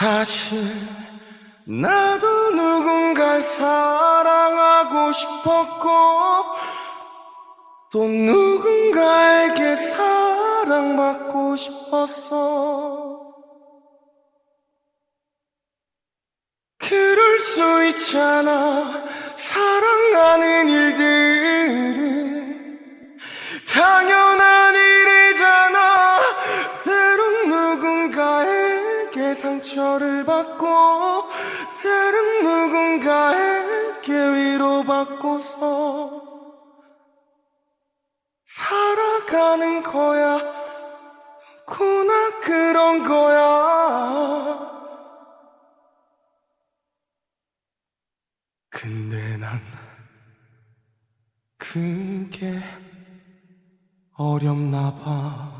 사실 나도 누군가를 사랑하고 싶었고 또 누군가에게 사랑받고 싶었어. 그럴 수 있잖아. 사랑하는 일들은 당연 상처를 받고 때론 누군가에게 위로받고서 살아가는 거야 구나 그런 거야 근데 난 그게 어렵나 봐.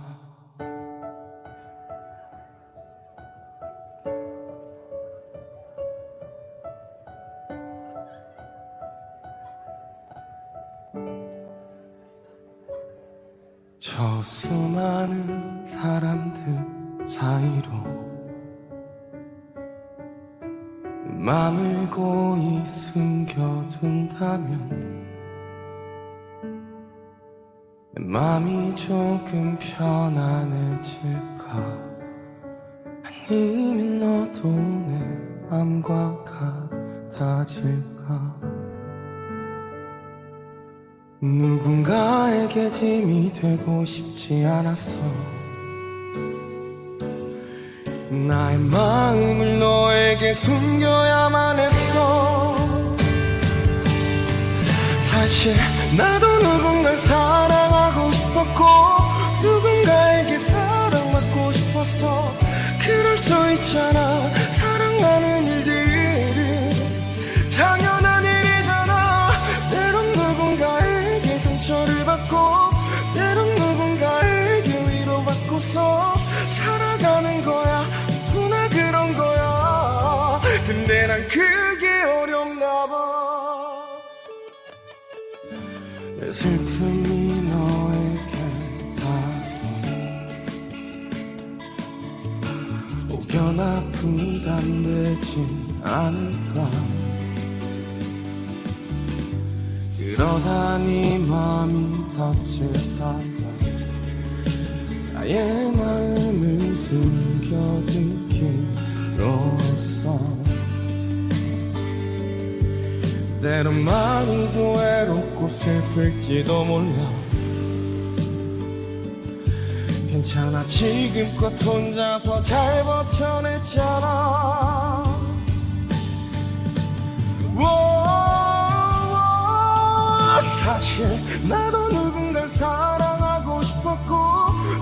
저 수많은 사람들 사이로 맘을 고이 숨겨둔다면 내 맘이 조금 편안해질까? 아니면 너도 내 맘과 같아질까 누군가에게 짐이 되고 싶지 않았어. 나의 마음을 너에게 숨겨야만 했어. 사실 나도 누군가를 사랑하고 싶었고 누군가에게 사랑받고 싶었어. 그럴 수 있잖아. 사랑하는 일들 난 그게 어렵나 봐내 슬픔이 너에게 닿아서 혹여나 부담되지 않을까. 그러다 네 맘이 다칠까봐 나의 마음을 숨겨두 때론 더 외롭고 슬플지도 몰라. 괜찮아 지금껏 혼자서 잘 버텨냈잖아. 워, 사실 나도 누군가를 사랑하고 싶었고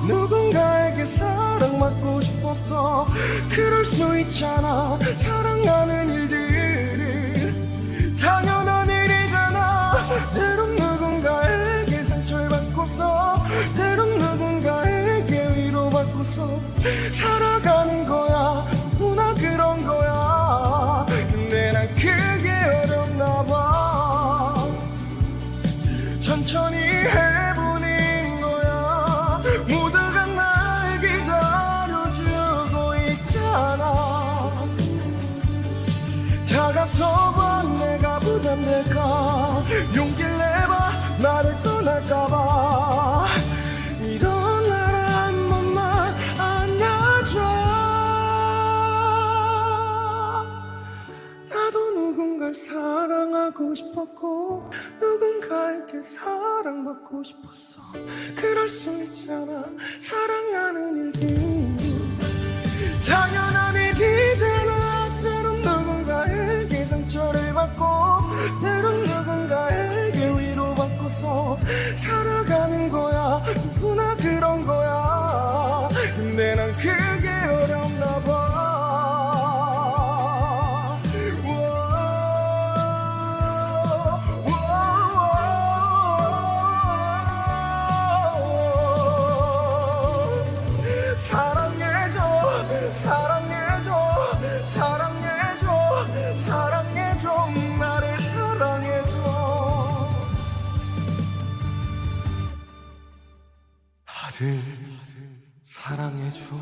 누군가에게 사랑받고 싶었어. 그럴 수 있잖아. 사랑하는 일들 천천히 해보는 거야. 모두가 날 기다려주고 있잖아. 다가서봐 내가 부담될까? 용기를 내봐 나를 떠날까봐 누군가를 사랑하고 싶었고 누군가에게 사랑받고 싶었어. 그럴 수 있잖아. 사랑하는 일들 당연한 일이잖아. 때론 누군가에게 상처를 받고 때론 누군가에게 위로받고서 살아가는 거야. 누구나 그런 거야 나를 사랑해줘